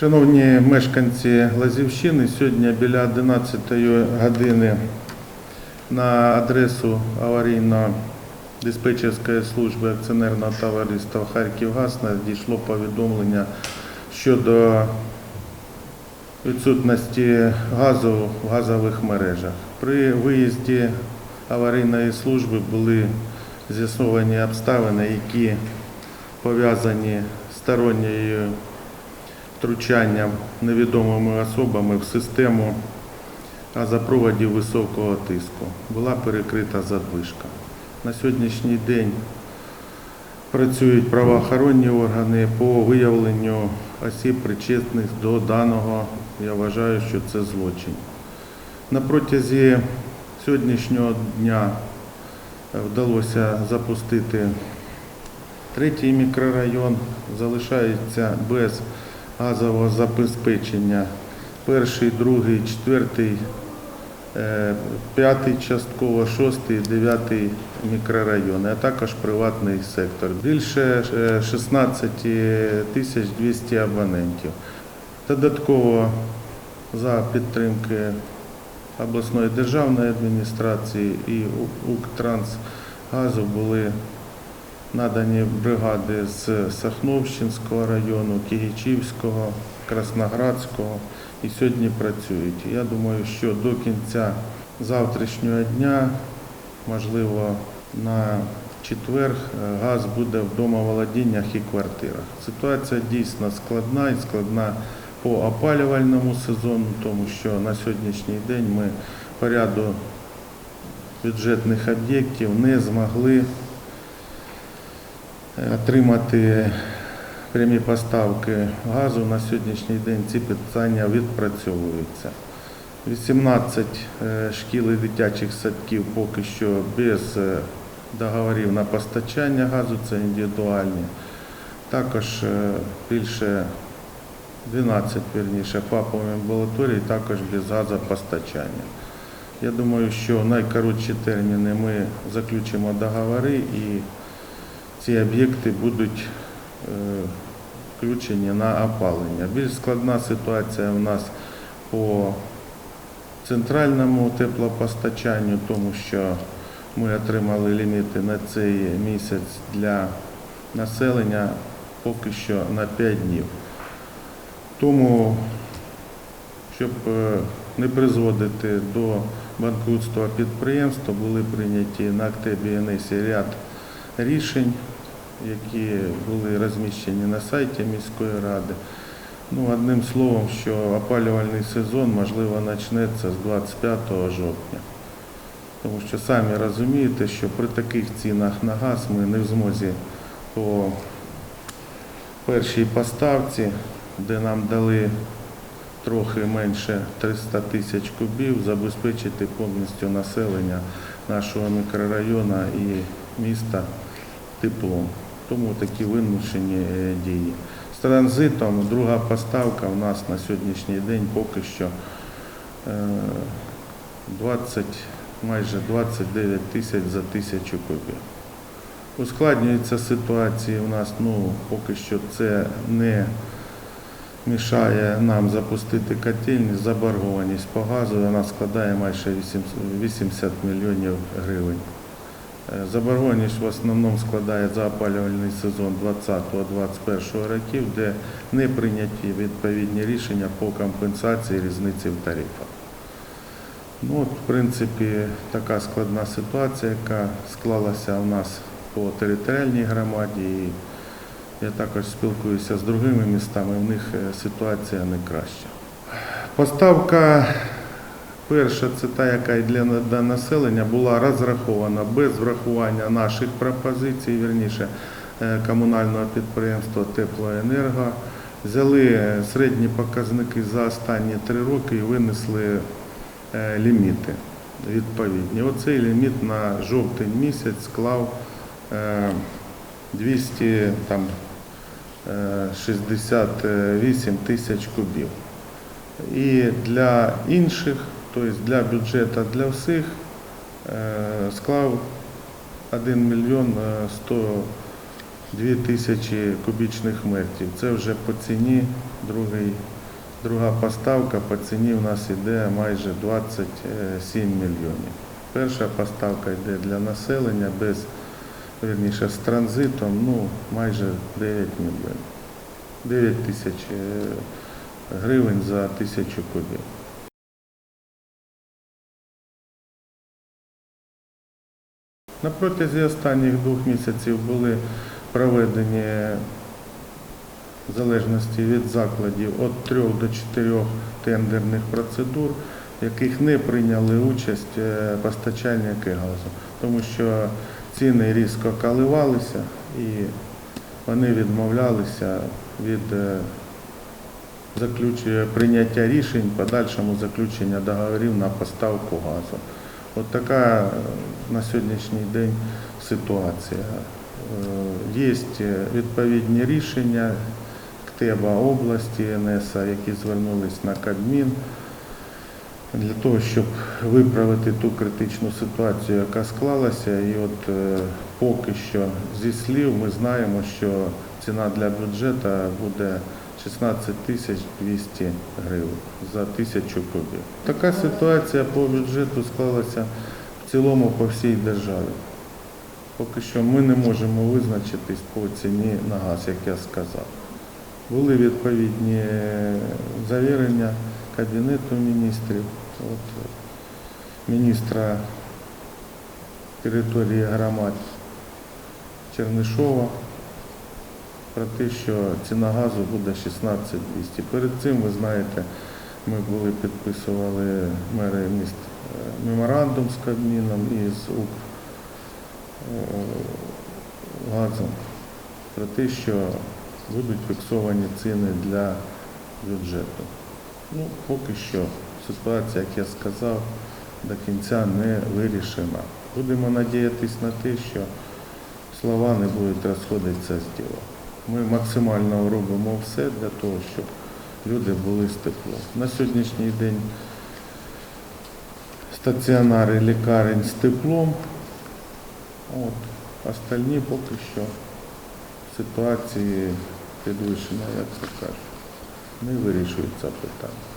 Шановні мешканці Лазівщини, сьогодні біля 11 години на адресу аварійно-диспетчерської служби акціонерного товариства Харківгаз надійшло повідомлення щодо відсутності газу в газових мережах. При виїзді аварійної служби були з'ясовані обставини, які пов'язані з сторонньою втручанням невідомими особами в систему газопроводів високого тиску. Була перекрита задвижка. На сьогоднішній день працюють правоохоронні органи по виявленню осіб, причетних до даного. Я вважаю, що це злочин. На протязі сьогоднішнього дня вдалося запустити третій мікрорайон, залишається без газового забезпечення. Перший, другий, четвертий, е, п'ятий частково, шостий, дев'ятий мікрорайони, а також приватний сектор. Більше е, 16 тисяч 200 абонентів. Додатково за підтримки обласної державної адміністрації і У- Укртрансгазу були надані бригади з Сахновщинського району, Кігічівського, Красноградського і сьогодні працюють. Я думаю, що до кінця завтрашнього дня, можливо, на четвер е, газ буде в домоволодіннях і квартирах. Ситуація дійсно складна і складна по опалювальному сезону, тому що на сьогоднішній день ми по ряду бюджетних об'єктів не змогли отримати прямі поставки газу. На сьогоднішній день ці питання відпрацьовуються. 18 е, шкіл і дитячих садків поки що без е, договорів на постачання газу, це індивідуальні. Також е, більше 12, вірніше, ФАПові амбулаторій також без газопостачання. Я думаю, що найкоротші терміни ми заключимо договори і ці об'єкти будуть е, включені на опалення. Більш складна ситуація у нас по центральному теплопостачанню, тому що ми отримали ліміти на цей місяць для населення поки що на 5 днів. Тому, щоб е, не призводити до банкрутства підприємства, були прийняті на актебі НСі ряд рішень, які були розміщені на сайті міської ради. Ну, одним словом, що опалювальний сезон, можливо, почнеться з 25 жовтня. Тому що самі розумієте, що при таких цінах на газ ми не в змозі по першій поставці, де нам дали трохи менше 300 тисяч кубів, забезпечити повністю населення нашого мікрорайону і міста теплом. Тому такі вимушені е, дії. З транзитом друга поставка у нас на сьогоднішній день поки що е, 20, майже 29 тисяч за тисячу кубів. Ускладнюється ситуація у нас, ну, поки що це не мішає нам запустити котельні. Заборгованість по газу вона складає майже 80 мільйонів гривень. Е, Заборгованість в основному складає за опалювальний сезон 2020-2021 років, де не прийняті відповідні рішення по компенсації різниці в тарифах. Ну, от, в принципі, така складна ситуація, яка склалася у нас по територіальній громаді. І я також спілкуюся з другими містами, в них е, ситуація не краща. Поставка перша, це та, яка і для на- населення була розрахована без врахування наших пропозицій, вірніше е, комунального підприємства Теплоенерго. Взяли е, середні показники за останні три роки і винесли е, ліміти відповідні. Оцей ліміт на жовтень місяць склав е, 200 там, е, 68 тисяч кубів. І для інших, тобто для бюджету для всіх, е, склав 1 мільйон е, 100 2000 кубічних метрів. Це вже по ціні, другий, друга поставка по ціні в нас йде майже 27 мільйонів. Перша поставка йде для населення без, вірніше, з транзитом, ну, майже 9 мільйонів. 9 тисяч е, гривень за тисячу кубів. На протязі останніх двох місяців були проведені в залежності від закладів від 3 до 4 тендерних процедур, в яких не прийняли участь е, постачальники газу, тому що ціни різко коливалися і вони відмовлялися від е, прийняття рішень, подальшому заключення договорів на поставку газу. От така е, на сьогоднішній день ситуація. Є відповідні рішення КТЕБа області, НСА, які звернулись на Кабмін для того, щоб виправити ту критичну ситуацію, яка склалася. І от е, поки що зі слів ми знаємо, що ціна для бюджету буде 16 тисяч 200 гривень за тисячу кубів. Така ситуація по бюджету склалася в цілому по всій державі. Поки що ми не можемо визначитись по ціні на газ, як я сказав. Були відповідні завірення Кабінету міністрів, от, е, міністра території громад Чернишова про те, що ціна газу буде 16 200. Перед цим, ви знаєте, ми були підписували мери міст е, меморандум з Кабміном і з УК е, про те, що будуть фіксовані ціни для бюджету. Ну, поки що ситуація, як я сказав, до кінця не вирішена. Будемо надіятися на те, що слова не будуть розходитися з ділом. Ми максимально робимо все для того, щоб люди були з теплом. На сьогоднішній день стаціонари лікарень з теплом. От. Остальні поки що ситуації підвищено, як це кажуть, не вирішується питання.